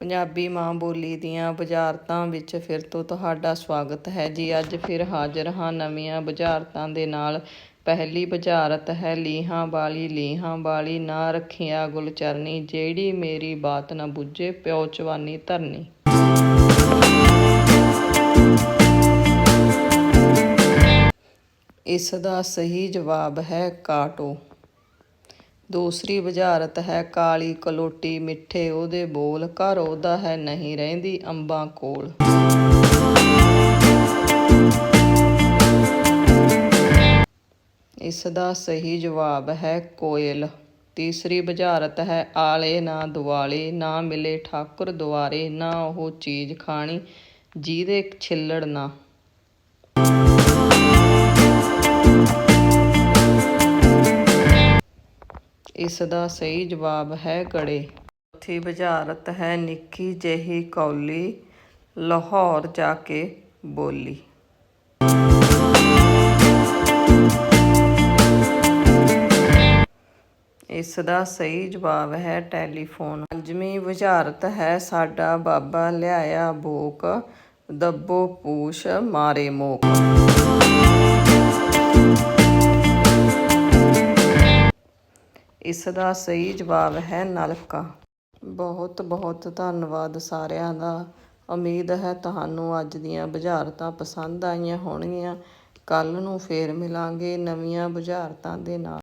ਪੰਜਾਬੀ ਮਾਂ ਬੋਲੀ ਦੀਆਂ ਬੁਝਾਰਤਾਂ ਵਿੱਚ ਫਿਰ ਤੋਂ ਤੁਹਾਡਾ ਸਵਾਗਤ ਹੈ ਜੀ। ਅੱਜ ਫਿਰ ਹਾਜ਼ਰ ਹਾਂ ਨਵੀਆਂ ਬੁਝਾਰਤਾਂ ਦੇ ਨਾਲ। ਪਹਿਲੀ ਬੁਝਾਰਤ ਹੈ, ਲੀਹਾਂ ਵਾਲੀ ਲੀਹਾਂ ਵਾਲੀ, ਨਾ ਰੱਖਿਆ ਗੁਲਚਰਨੀ ਜਿਹੜੀ ਮੇਰੀ ਬਾਤ ਨਾ ਬੁੱਝੇ, ਪਿਓ ਚਵਾਨੀ ਧਰਨੀ। ਇਸ ਦਾ ਸਹੀ ਜਵਾਬ ਹੈ ਕਾਟੋ। ਦੂਸਰੀ ਬੁਝਾਰਤ ਹੈ ਕਾਲੀ ਕਲੋਟੀ ਮਿੱਠੇ ਉਹਦੇ ਬੋਲ, ਘਰ ਉਹਦਾ ਹੈ ਨਹੀਂ ਰਹਿੰਦੀ ਅੰਬਾਂ ਕੋਲ। ਇਸ ਦਾ ਸਹੀ ਜਵਾਬ ਹੈ ਕੋਇਲ। ਤੀਸਰੀ ਬੁਝਾਰਤ ਹੈ ਆਲੇ ਨਾ ਦੁਆਲੇ, ਨਾ ਮਿਲੇ ਠਾਕੁਰ ਦੁਆਰੇ, ਨਾ ਉਹ ਚੀਜ਼ ਖਾਣੀ ਜਿਹਦੇ ਛਿੱਲੜ ਨਾ। ਇਸ ਦਾ ਸਹੀ ਜਵਾਬ ਹੈ ਗੜੇ ਚੌਥੀ ਬੁਝਾਰਤ ਹੈ ਨਿੱਕੀ ਜਿਹੀ ਕੌਲੀ, ਲਾਹੌਰ ਜਾ ਕੇ ਬੋਲੀ। ਇਸ ਦਾ ਸਹੀ ਜਵਾਬ ਹੈ ਟੈਲੀਫੋਨ। ਪੰਜਵੀਂ ਬੁਝਾਰਤ ਹੈ ਸਾਡਾ ਬਾਬਾ ਲਿਆਇਆ ਬੋਕ, ਦੱਬੋ ਪੂਛ, ਮਾਰੇ ਮੋਕ। ਇਸ ਦਾ ਸਹੀ ਜਵਾਬ ਹੈ ਨਲਕਾ। ਬਹੁਤ ਬਹੁਤ ਧੰਨਵਾਦ ਸਾਰਿਆਂ ਦਾ। ਉਮੀਦ ਹੈ ਤੁਹਾਨੂੰ ਅੱਜ ਦੀਆਂ ਬੁਝਾਰਤਾਂ ਪਸੰਦ ਆਈਆਂ ਹੋਣਗੀਆਂ। ਕੱਲ ਨੂੰ ਫੇਰ ਮਿਲਾਂਗੇ ਨਵੀਆਂ ਬੁਝਾਰਤਾਂ ਦੇ ਨਾਲ।